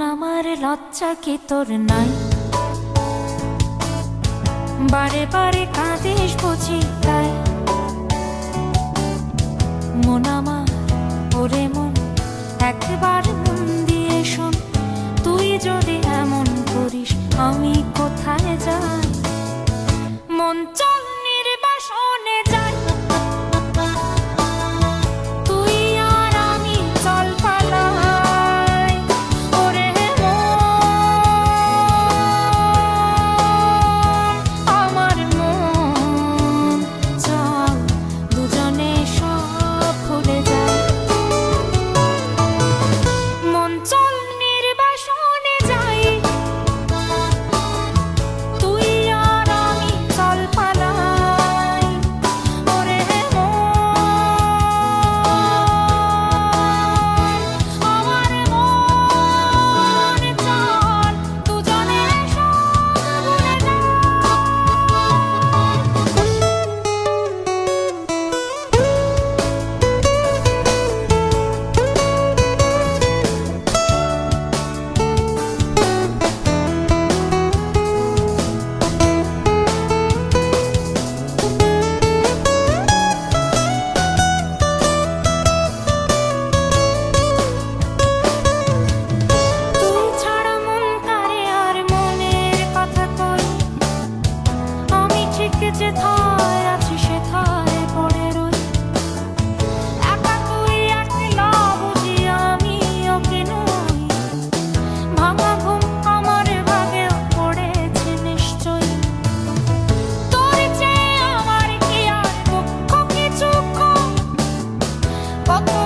লজ্জা কি তোর নাই? বারে বারে কাঁদিস বুঝি তাই। মন আমার, ওরে মন, একবার মন দিয়ে শোন। তুই যদি এমন করিস, আমি What?